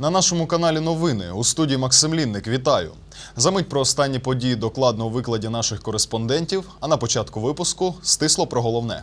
На нашому каналі новини у студії Максим Лінник. Вітаю. Замить про останні події докладно у викладі наших кореспондентів. А на початку випуску стисло про головне.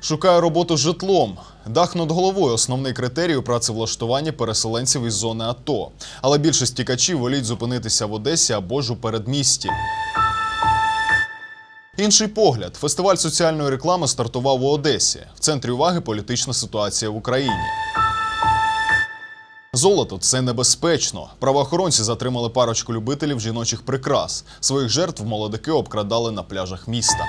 Шукає роботу житлом. Дах над головою основний критерій у працевлаштуванні переселенців із зони АТО. Але більшість тікачів воліють зупинитися в Одесі або ж у передмісті. Інший погляд. Фестиваль соціальної реклами стартував у Одесі. В центрі уваги політична ситуація в Україні. Золото це небезпечно. Правоохоронці затримали парочку любителів жіночих прикрас. Своїх жертв молодики обкрадали на пляжах міста.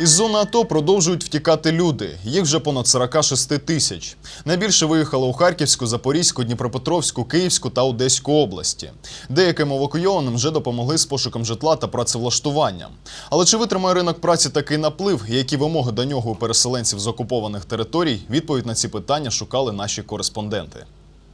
Із зони АТО продовжують втікати люди. Їх вже понад 46 тисяч. Найбільше виїхало у Харківську, Запорізьку, Дніпропетровську, Київську та Одеську області. Деяким евакуйованим вже допомогли з пошуком житла та працевлаштуванням. Але чи витримає ринок праці такий наплив, і які вимоги до нього у переселенців з окупованих територій? Відповідь на ці питання шукали наші кореспонденти.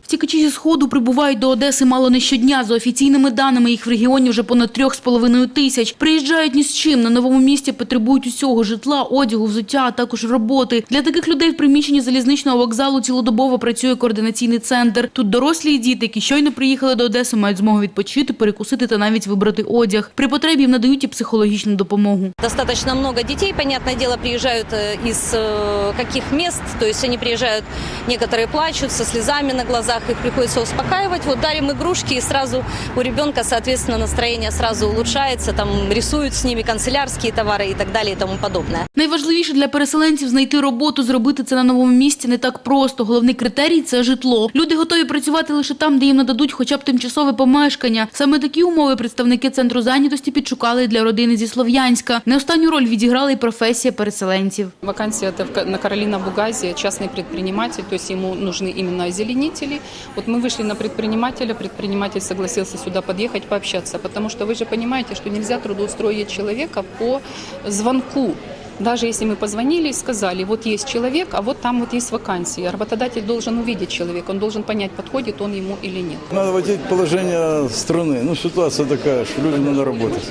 Втікачі зі сходу прибувають до Одеси мало не щодня. За офіційними даними, їх в регіоні вже понад трьох з половиною тисяч. Приїжджають ні з чим. На новому місці потребують усього – житла, одягу, взуття, а також роботи. Для таких людей в приміщенні залізничного вокзалу цілодобово працює координаційний центр. Тут дорослі і діти, які щойно приїхали до Одеси, мають змогу відпочити, перекусити та навіть вибрати одяг. При потребі їм надають і психологічну допомогу. Достаточно много детей, понятное дело, приезжают э, из э, каких мест, то есть они приезжают, некоторые плачут со слезами на глазах, их приходится успокаивать. Вот дарим игрушки, и сразу у ребенка, соответственно, настроение сразу улучшается, там рисуют с ними канцелярские товары и так далее и тому подобное. Найважливіше для переселенців знайти роботу, зробити це на новому місці не так просто. Головний критерій це житло. Люди готові працювати лише там, де їм нададуть хоча б тимчасове помешкання. Саме такі умови представники центру зайнятості підшукали для родини зі Слов'янська. Не останню роль відіграла і професія переселенців. Вакансия это в Ка- на Каролина Бугазе, частный предприниматель, то есть ему нужны именно озеленители. Вот мы вышли на предпринимателя, предприниматель согласился сюда подъехать, пообщаться, потому что вы же понимаете, что нельзя трудоустроить человека по звонку. Даже если мы позвонили и сказали, вот есть человек, а вот там вот есть вакансия. Работодатель должен увидеть человека, он должен понять, подходит он ему или нет. Надо войти в положение страны. Ну, ситуация такая, что людям надо работать.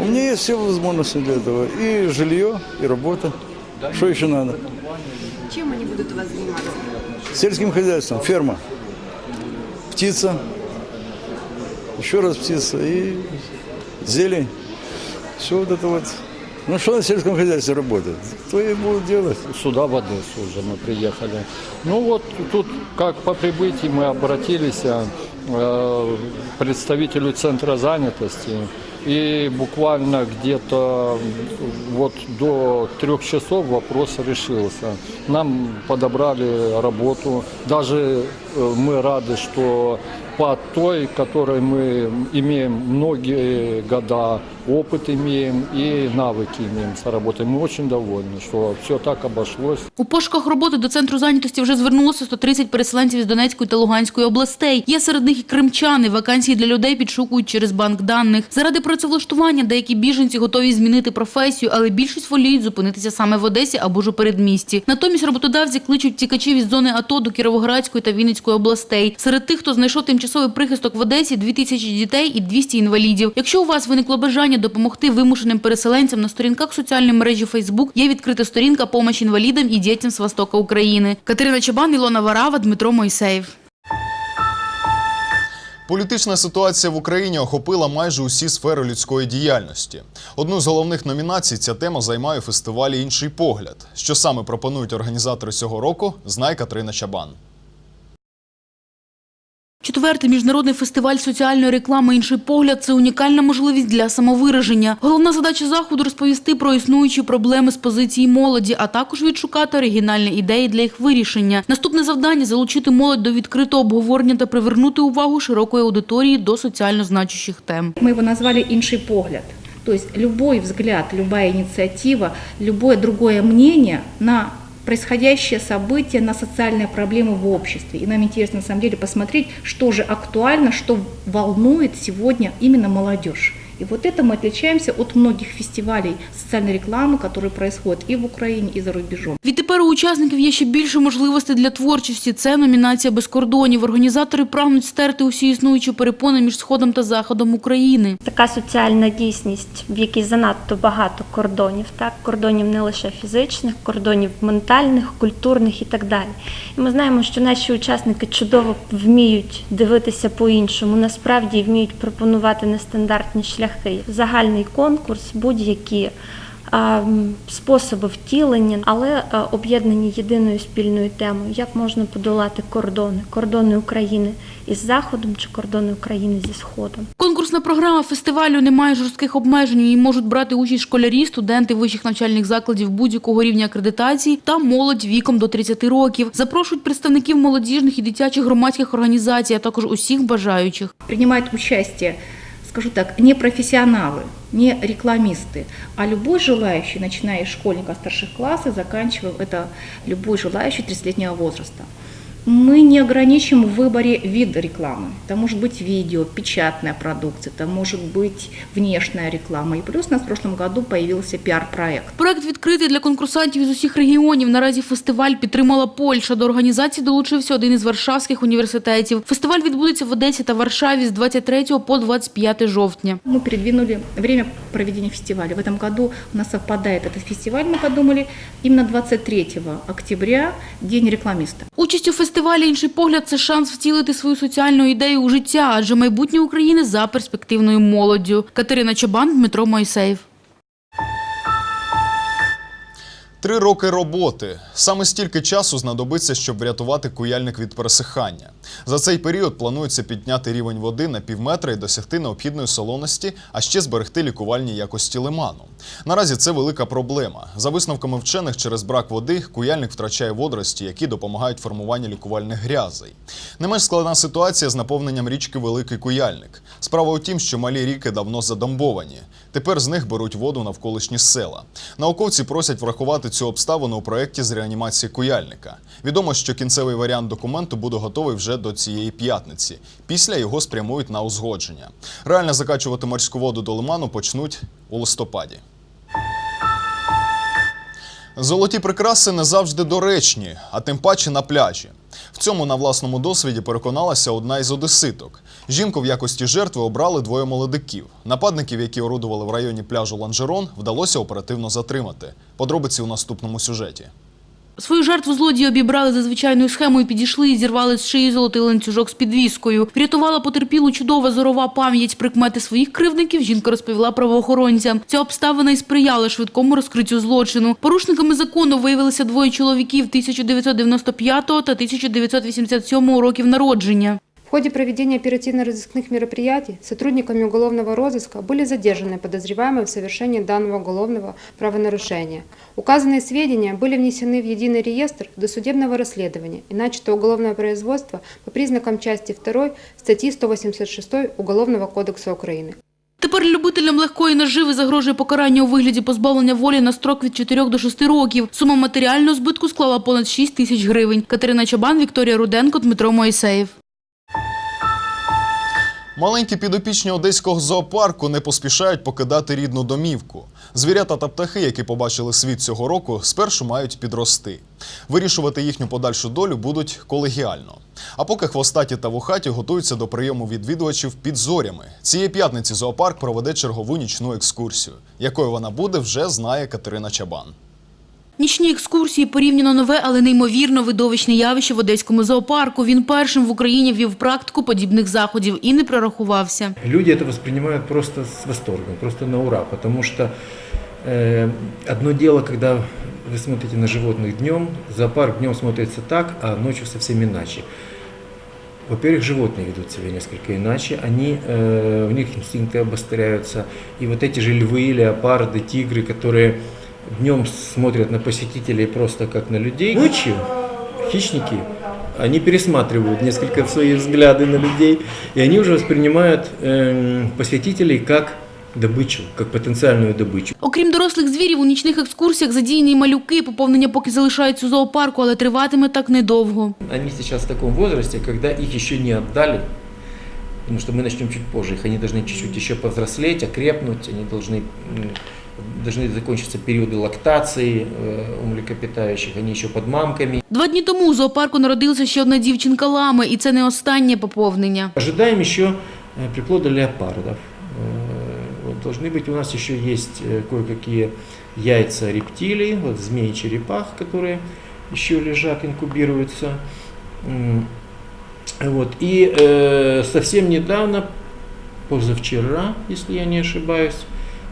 У меня есть все возможности для этого. И жилье, и работа. Что еще надо? Чем они будут у вас заниматься? Сельским хозяйством, ферма, птица, еще раз птица и зелень. Все вот это вот. Ну, что на сельском хозяйстве работает? То и будут делать. сюда, в Одессу уже мы приехали. Ну вот тут, как по прибытии мы обратились э, к представителю центра занятости, и буквально где-то вот до трех часов вопрос решился. Нам подобрали работу. Даже э, мы рады, что по той, которой мы имеем многие года, опыт имеем и навыки имеем с работой. Мы очень довольны, что все так обошлось. У пошуках роботи до центру зайнятості вже звернулося 130 переселенців з Донецької та Луганської областей. Є серед них і кримчани. Вакансії для людей підшукують через банк даних. Заради працевлаштування деякі біженці готові змінити професію, але більшість воліють зупинитися саме в Одесі або ж у передмісті. Натомість роботодавці кличуть тікачів із зони АТО до Кіровоградської та Вінницької областей. Серед тих, хто знайшов тимчасовий прихисток в Одесі, 2 тисячі дітей і 200 інвалідів. Якщо у вас виникло бажання допомогти вимушеним переселенцям на сторінках соціальної мережі Фейсбук, є відкрита сторінка «Помощь інвалідам і дітям з Востока України. Катерина Чабан, Ілона Варава, Дмитро Мойсеєв. Політична ситуація в Україні охопила майже усі сфери людської діяльності. Одну з головних номінацій ця тема займає у фестивалі Інший погляд. Що саме пропонують організатори цього року, знає Катерина Чабан. Четвертий міжнародний фестиваль соціальної реклами «Інший погляд» – це унікальна можливість для самовираження. Головна задача заходу – розповісти про існуючі проблеми з позиції молоді, а також відшукати оригінальні ідеї для їх вирішення. Наступне завдання – залучити молодь до відкритого обговорення та привернути увагу широкої аудиторії до соціально значущих тем. Мы его назвали «Инший погляд». То есть любой взгляд, любая инициатива, любое другое мнение на происходящее событие, на социальные проблемы в обществе. И нам интересно на самом деле посмотреть, что же актуально, что волнует сегодня именно молодежь. И вот это мы отличаемся от многих фестивалей социальной рекламы, которые происходят и в Украине, и за рубежом. Відтепер у учасників є ще більше можливостей для творчості. Це номінація без кордонів. Організатори прагнуть стерти усі існуючі перепони між сходом та заходом України. Така соціальна дійсність, в якій занадто багато кордонів, так кордонів не лише фізичних, кордонів ментальних, культурних і так далі. І ми знаємо, що наші учасники чудово вміють дивитися по-іншому, насправді вміють пропонувати нестандартні шляхи. Загальний конкурс, будь-які. Способи втілення, але об'єднані єдиною спільною темою, як можна подолати кордони, кордони України із Заходом чи кордони України зі Сходом. Конкурсна програма фестивалю не має жорстких обмежень. Її можуть брати участь школярі, студенти вищих навчальних закладів будь-якого рівня акредитації та молодь віком до 30 років. Запрошують представників молодіжних і дитячих громадських організацій, а також усіх бажаючих. Принимают участие, скажу так, не профессионалы, не рекламисты, а любой желающий, начиная с школьника старших классов, заканчивая это любой желающий 30-летнего возраста. Мы не ограничим в выборе вида рекламы. Это может быть видео, печатная продукция, это может быть внешняя реклама. И плюс у нас в прошлом году появился пиар-проект. Проект відкритий для конкурсантів із усіх регіонів. Наразі фестиваль підтримала Польща. До організації долучився один із варшавських університетів. Фестиваль відбудеться в Одесі та Варшаві з 23 по 25 жовтня. Мы передвинули время проведения фестиваля. В этом году у нас совпадает этот фестиваль, мы подумали, именно 23 октября, День рекламиста. Участь у фестивалі «Інший погляд» – це шанс втілити свою соціальну ідею у життя, адже майбутнє України за перспективною молоддю. Катерина Чобан, Дмитро Мойсеєв. Три роки роботи. Саме стільки часу знадобиться, щоб врятувати куяльник від пересихання. За цей період планується підняти рівень води на півметра і досягти необхідної солоності, а ще зберегти лікувальні якості лиману. Наразі це велика проблема. За висновками вчених, через брак води куяльник втрачає водорості, які допомагають формуванню лікувальних грязей. Не менш складна ситуація з наповненням річки Великий Куяльник. Справа у тім, що малі ріки давно задомбовані. Тепер з них беруть воду навколишні села. Науковці просять врахувати цю обставину у проєкті з реанімації куяльника. Відомо, що кінцевий варіант документу буде готовий вже до цієї п'ятниці. Після його спрямують на узгодження. Реально закачувати морську воду до лиману почнуть у листопаді. Золоті прикраси не завжди доречні, а тим паче на пляжі. В цьому на власному досвіді переконалася одна із одеситок. Жінку в якості жертви обрали двоє молодиків. Нападників, які орудували в районі пляжу Ланжерон, вдалося оперативно затримати. Подробиці у наступному сюжеті. Свою жертву злодії обібрали за звичайною схемою, підійшли і зірвали з шиї золотий ланцюжок з підвіскою. Врятувала потерпілу чудова зорова пам'ять. Прикмети своїх кривдників жінка розповіла правоохоронцям. Ця обставина і сприяла швидкому розкриттю злочину. Порушниками закону виявилися двоє чоловіків 1995 та 1987 років народження. В ходе проведения оперативно-розыскных мероприятий сотрудниками уголовного розыска были задержаны подозреваемые в совершении данного уголовного правонарушения. Указанные сведения были внесены в единый реестр досудебного расследования и начато уголовное производство по признакам части 2 статьи 186 Уголовного кодекса Украины. Тепер любителям легкої наживи загрожує покарання у вигляді позбавлення волі на строк від 4 до 6 років. Сума матеріального збитку склала понад 6 тисяч гривень. Катерина Чабан, Вікторія Руденко, Дмитро Моїсеєв. Маленькі підопічні одеського зоопарку не поспішають покидати рідну домівку. Звірята та птахи, які побачили світ цього року, спершу мають підрости. Вирішувати їхню подальшу долю будуть колегіально. А поки хвостаті та вухаті готуються до прийому відвідувачів під зорями. Цієї п'ятниці зоопарк проведе чергову нічну екскурсію. Якою вона буде, вже знає Катерина Чабан. Нічні екскурсії порівняно нове, але неймовірно видовищне явище в Одеському зоопарку. Він першим в Україні ввів практику подібних заходів і не прорахувався. Люди это воспринимают просто с восторгом, просто на ура, потому что э, одно дело, когда вы смотрите на животных днем, зоопарк днем смотрится так, а ночью совсем иначе. Во-первых, животные ведут себя несколько иначе, они, э, у них инстинкты обостряются, и вот эти же львы, леопарды, тигры, которые днем смотрят на посетителей просто как на людей, ночью хищники, они пересматривают несколько свои взгляды на людей, и они уже воспринимают эм, посетителей как добычу, как потенциальную добычу. Окрім дорослих звірів, у нічних екскурсіях задіяні й малюки. Поповнення поки залишаються у зоопарку, але триватиме так недовго. Они сейчас в таком возрасте, когда их еще не отдали потому что мы начнем чуть позже. Их они должны чуть-чуть еще повзрослеть, окрепнуть, они должны, м, должны закончиться периоды лактации э, у млекопитающих, они еще под мамками. Два дні тому у зоопарку народилася ще одна дівчинка лами, і це не останнє поповнення. Ожидаем еще э, приплода леопардов. Э, вот Должны быть, у нас еще есть э, кое-какие яйца рептилий, вот змеи-черепах, которые еще лежат, инкубируются. М, Вот. И э, совсем недавно, позавчера, если я не ошибаюсь,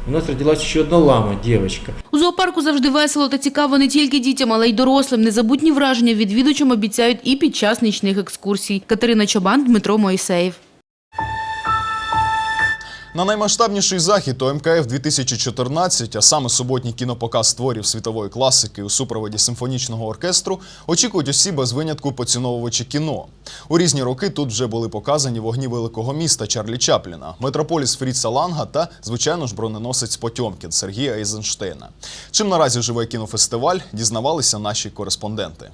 у нас родилась ще одна лама, дівчинка. У зоопарку завжди весело та цікаво не тільки дітям, але й дорослим. Незабутні враження відвідувачам обіцяють і під час нічних екскурсій. Катерина Чобан, Дмитро Моїсеєв. На наймасштабніший захід ОМКФ 2014, а саме суботній кінопоказ творів світової класики у супроводі симфонічного оркестру, очікують усі без винятку поціновувачі кіно. У різні роки тут вже були показані вогні великого міста Чарлі Чапліна, метрополіс Фріца Ланга та, звичайно ж, броненосець Потьомкін Сергія Ейзенштейна. Чим наразі живе кінофестиваль, дізнавалися наші кореспонденти.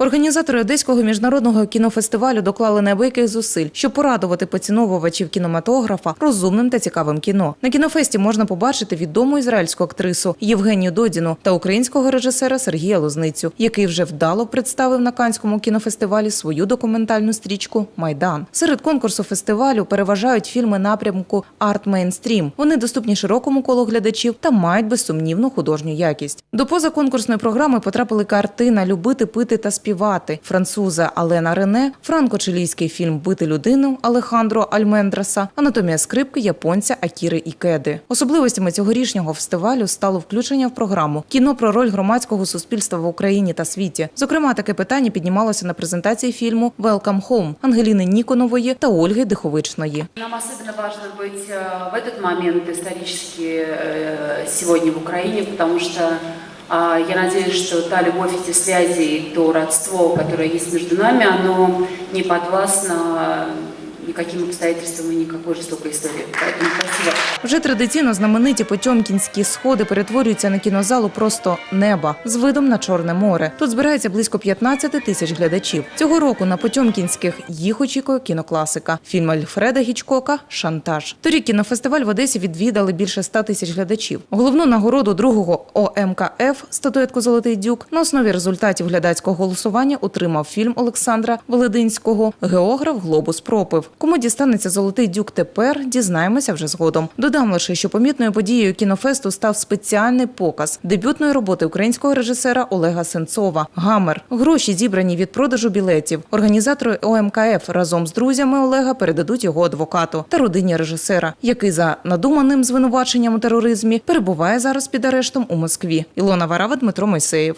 Організатори Одеського міжнародного кінофестивалю доклали неабияких зусиль, щоб порадувати поціновувачів кінематографа розумним та цікавим кіно. На кінофесті можна побачити відому ізраїльську актрису Євгенію Додіну та українського режисера Сергія Лозницю, який вже вдало представив на Канському кінофестивалі свою документальну стрічку Майдан. Серед конкурсу фестивалю переважають фільми напрямку арт мейнстрім. Вони доступні широкому колу глядачів та мають безсумнівну художню якість. До позаконкурсної програми потрапили картина Любити, пити та співати француза Алена Рене, франко-чилійський фільм Бити людину Алехандро Альмендраса, анатомія скрипки японця Акіри Ікеди. Особливостями цьогорічнього фестивалю стало включення в програму кіно про роль громадського суспільства в Україні та світі. Зокрема, таке питання піднімалося на презентації фільму «Welcome Home» Ангеліни Ніконової та Ольги Диховичної. Нам особенно важно быть э, в этот момент исторически э, сегодня в Украине, потому что а, я надеюсь, что та любовь, эти связи, то родство, которое есть между нами, оно не подвластно никаким обстоятельствам и никакой жестокой истории. Поэтому спасибо. Вже традиційно знамениті потьомкінські сходи перетворюються на кінозалу просто неба з видом на Чорне море. Тут збирається близько 15 тисяч глядачів. Цього року на Потьомкінських їх очікує кінокласика. Фільм Альфреда Гічкока Шантаж. Торік кінофестиваль в Одесі відвідали більше 100 тисяч глядачів. Головну нагороду другого ОМКФ статуетку Золотий дюк на основі результатів глядацького голосування отримав фільм Олександра Велединського Географ Глобус пропив. Кому дістанеться Золотий дюк тепер, дізнаємося вже згодом. Додам лише, що помітною подією кінофесту став спеціальний показ дебютної роботи українського режисера Олега Сенцова Гамер. Гроші зібрані від продажу білетів. Організатори ОМКФ разом з друзями Олега передадуть його адвокату та родині режисера, який за надуманим звинуваченням у тероризмі перебуває зараз під арештом у Москві. Ілона Варава, Дмитро Мойсеєв.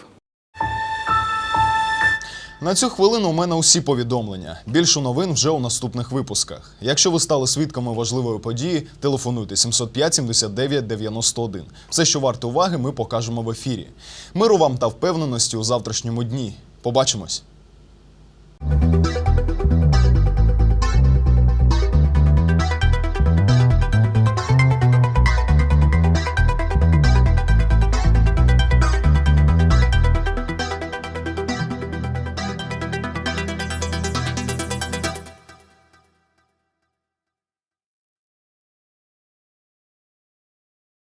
На цю хвилину у мене усі повідомлення. Більше новин вже у наступних випусках. Якщо ви стали свідками важливої події, телефонуйте 705 79 91. Все, що варто уваги, ми покажемо в ефірі. Миру вам та впевненості у завтрашньому дні. Побачимось!